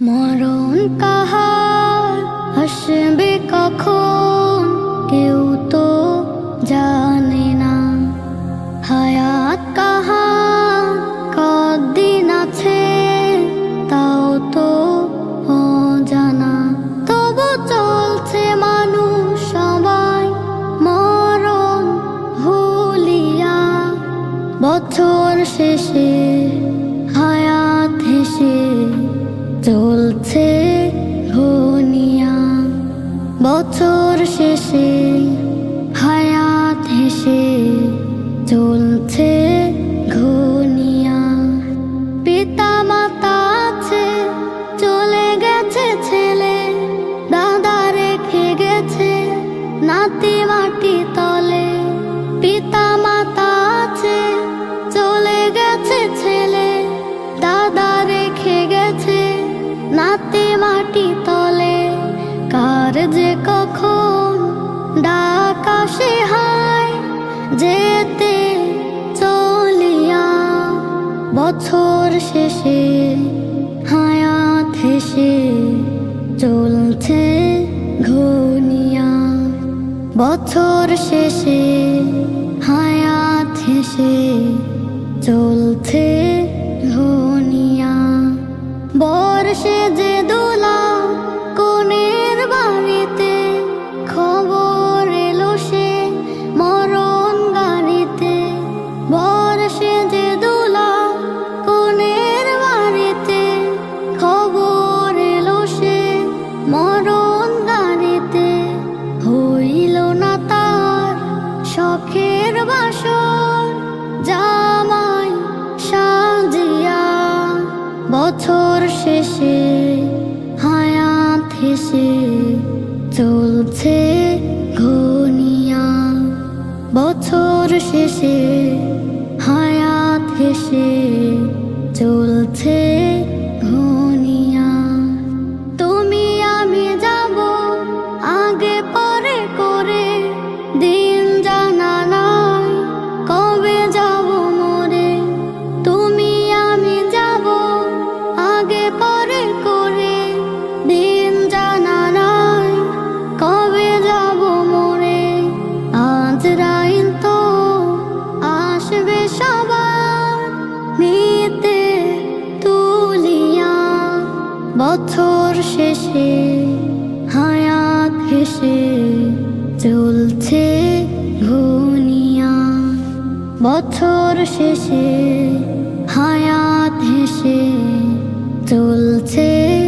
মরণ কাহার আসবে কখন? কেউ তো জানে না। হায়াত কাহার কদিন আছে, তাও তো অজানা। তবু চলছে মানুষ সবাই মরণ ভুলিয়া। বছর শেষে বছর শেষে হায়াত হেসে চলছে যে কখন ডাক আসে, হায়, যেতে চলিয়া বছর শেষে হায়াত হেসে চলছে ঘনিয়া। বছর শেষে হায়াত হেসে চলছে শখের বাসর জামাই সাজিয়া বছর শেষে হায়াত হেসে চলছে ঘনিয়া। বছর শেষে হায়াত হেসে চলছে আজ তো আসবে সবার নিতে তুলিয়া। বছর শেষে হায়াত হেসে চলছে ঘনিয়া। বছর শেষে হায়াত হেসে চলছে